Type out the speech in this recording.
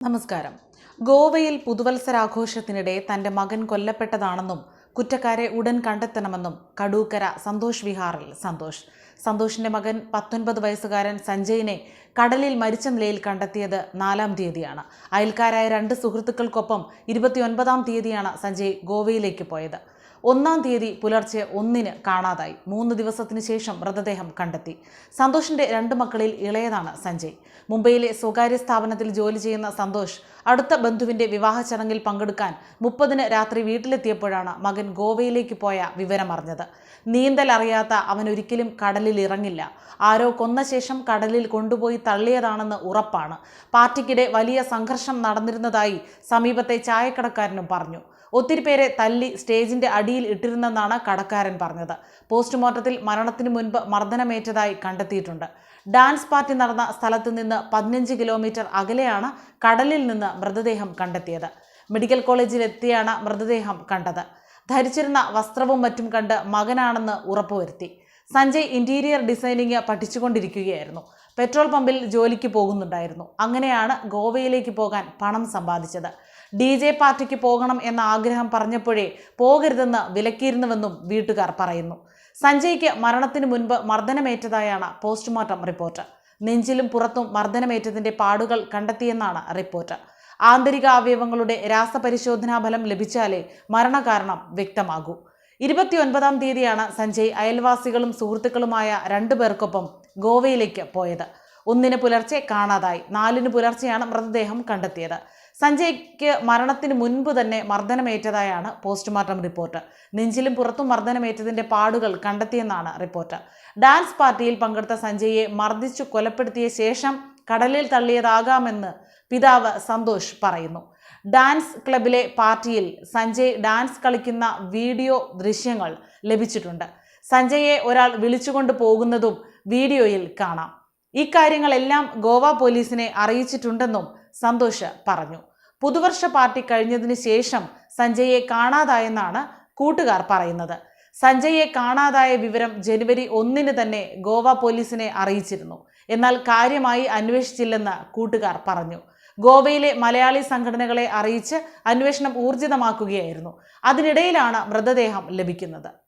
നമസ്കാരം. ഗോവയിൽ പുതുവത്സരാഘോഷത്തിനിടെ തന്റെ മകൻ കൊല്ലപ്പെട്ടതാണെന്നും കുറ്റക്കാരെ ഉടൻ കണ്ടെത്തണമെന്നും കടൂക്കര സന്തോഷ് വിഹാറിൽ സന്തോഷ്. സന്തോഷിന്റെ മകൻ പത്തൊൻപത് വയസ്സുകാരൻ സഞ്ജയിനെ കടലിൽ മരിച്ച നിലയിൽ കണ്ടെത്തിയത് നാലാം തീയതിയാണ്. അയൽക്കാരായ രണ്ട് സുഹൃത്തുക്കൾക്കൊപ്പം ഇരുപത്തിയൊൻപതാം തീയതിയാണ് സഞ്ജയ് ഗോവയിലേക്ക് പോയത്. ഒന്നാം തീയതി പുലർച്ചെ ഒന്നിന് കാണാതായി. മൂന്ന് ദിവസത്തിനു ശേഷം മൃതദേഹം കണ്ടെത്തി. സന്തോഷിന്റെ രണ്ട് മക്കളിൽ ഇളയതാണ് സഞ്ജയ്. മുംബൈയിലെ സ്വകാര്യ സ്ഥാപനത്തിൽ ജോലി ചെയ്യുന്ന സന്തോഷ് അടുത്ത ബന്ധുവിന്റെ വിവാഹ ചടങ്ങിൽ പങ്കെടുക്കാൻ മുപ്പതിന് രാത്രി വീട്ടിലെത്തിയപ്പോഴാണ് മകൻ ഗോവയിലേക്ക് പോയ വിവരമറിഞ്ഞത് നീന്തൽ അറിയാത്ത അവൻ ഒരിക്കലും കടലിൽ ഇറങ്ങില്ല. ആരോ കൊന്ന ശേഷം കടലിൽ കൊണ്ടുപോയി തള്ളിയതാണെന്ന് ഉറപ്പാണ്. പാർട്ടിക്കിടെ വലിയ സംഘർഷം നടന്നിരുന്നതായി സമീപത്തെ ചായക്കടക്കാരനും പറഞ്ഞു. ഒത്തിരി പേരെ തല്ലി സ്റ്റേജിന്റെ അടിയിൽ ഇട്ടിരുന്നെന്നാണ് കടക്കാരൻ പറഞ്ഞത്. പോസ്റ്റ്മോർട്ടത്തിൽ മരണത്തിന് മുൻപ് മർദ്ദനമേറ്റതായി കണ്ടെത്തിയിട്ടുണ്ട്. ഡാൻസ് പാർട്ടി നടന്ന സ്ഥലത്ത് നിന്ന് പതിനഞ്ച് കിലോമീറ്റർ അകലെയാണ് കടലിൽ നിന്ന് മൃതദേഹം കണ്ടെത്തിയത്. മെഡിക്കൽ കോളേജിലെത്തിയാണ് മൃതദേഹം കണ്ടത്. ധരിച്ചിരുന്ന വസ്ത്രവും മറ്റും കണ്ട് മകനാണെന്ന് ഉറപ്പുവരുത്തി. സഞ്ജയ് ഇന്റീരിയർ ഡിസൈനിങ് പഠിച്ചുകൊണ്ടിരിക്കുകയായിരുന്നു. പെട്രോൾ പമ്പിൽ ജോലിക്ക് പോകുന്നുണ്ടായിരുന്നു. അങ്ങനെയാണ് ഗോവയിലേക്ക് പോകാൻ പണം സമ്പാദിച്ചത്. ഡി ജെ പാർട്ടിക്ക് പോകണം എന്ന ആഗ്രഹം പറഞ്ഞപ്പോഴേ പോകരുതെന്ന് വിലക്കിയിരുന്നുവെന്നും വീട്ടുകാർ പറയുന്നു. സഞ്ജയ്ക്ക് മരണത്തിന് മുൻപ് മർദ്ദനമേറ്റതായാണ് പോസ്റ്റ്മോർട്ടം റിപ്പോർട്ട്. നെഞ്ചിലും പുറത്തും മർദ്ദനമേറ്റതിന്റെ പാടുകൾ കണ്ടെത്തിയെന്നാണ് റിപ്പോർട്ട്. ആന്തരിക അവയവങ്ങളുടെ രാസപരിശോധനാ ഫലം ലഭിച്ചാലേ മരണകാരണം വ്യക്തമാകൂ. ഇരുപത്തിയൊൻപതാം തീയതിയാണ് സഞ്ജയ് അയൽവാസികളും സുഹൃത്തുക്കളുമായ രണ്ടു പേർക്കൊപ്പം ഗോവയിലേക്ക് പോയത്. ഒന്നിന് പുലർച്ചെ കാണാതായി നാലിന് പുലർച്ചെയാണ് മൃതദേഹം കണ്ടെത്തിയത്. സഞ്ജയ്ക്ക് മരണത്തിന് മുൻപ് തന്നെ മർദ്ദനമേറ്റതായാണ് പോസ്റ്റ്മോർട്ടം റിപ്പോർട്ട്. നെഞ്ചിലും പുറത്തും മർദ്ദനമേറ്റതിന്റെ പാടുകൾ കണ്ടെത്തിയെന്നാണ് റിപ്പോർട്ട്. ഡാൻസ് പാർട്ടിയിൽ പങ്കെടുത്ത സഞ്ജയെ മർദ്ദിച്ചു കൊലപ്പെടുത്തിയ ശേഷം കടലിൽ തള്ളിയതാകാമെന്ന് പിതാവ് സന്തോഷ് പറയുന്നു. ഡാൻസ് ക്ലബിലെ പാർട്ടിയിൽ സഞ്ജയ് ഡാൻസ് കളിക്കുന്ന വീഡിയോ ദൃശ്യങ്ങൾ ലഭിച്ചിട്ടുണ്ട്. സഞ്ജയെ ഒരാൾ വിളിച്ചുകൊണ്ട് പോകുന്നതും വീഡിയോയിൽ കാണാം. ഇക്കാര്യങ്ങളെല്ലാം ഗോവ പോലീസിനെ അറിയിച്ചിട്ടുണ്ടെന്നും സന്തോഷ് പറഞ്ഞു. പുതുവർഷ പാർട്ടി കഴിഞ്ഞതിന് ശേഷം സഞ്ജയെ കാണാതായെന്നാണ് കൂട്ടുകാർ പറയുന്നത്. സഞ്ജയെ കാണാതായ വിവരം ജനുവരി ഒന്നിന് തന്നെ ഗോവ പോലീസിനെ അറിയിച്ചിരുന്നു. എന്നാൽ കാര്യമായി അന്വേഷിച്ചില്ലെന്ന് കൂട്ടുകാർ പറഞ്ഞു. ഗോവയിലെ മലയാളി സംഘടനകളെ അറിയിച്ച് അന്വേഷണം ഊർജിതമാക്കുകയായിരുന്നു. അതിനിടയിലാണ് മൃതദേഹം ലഭിക്കുന്നത്.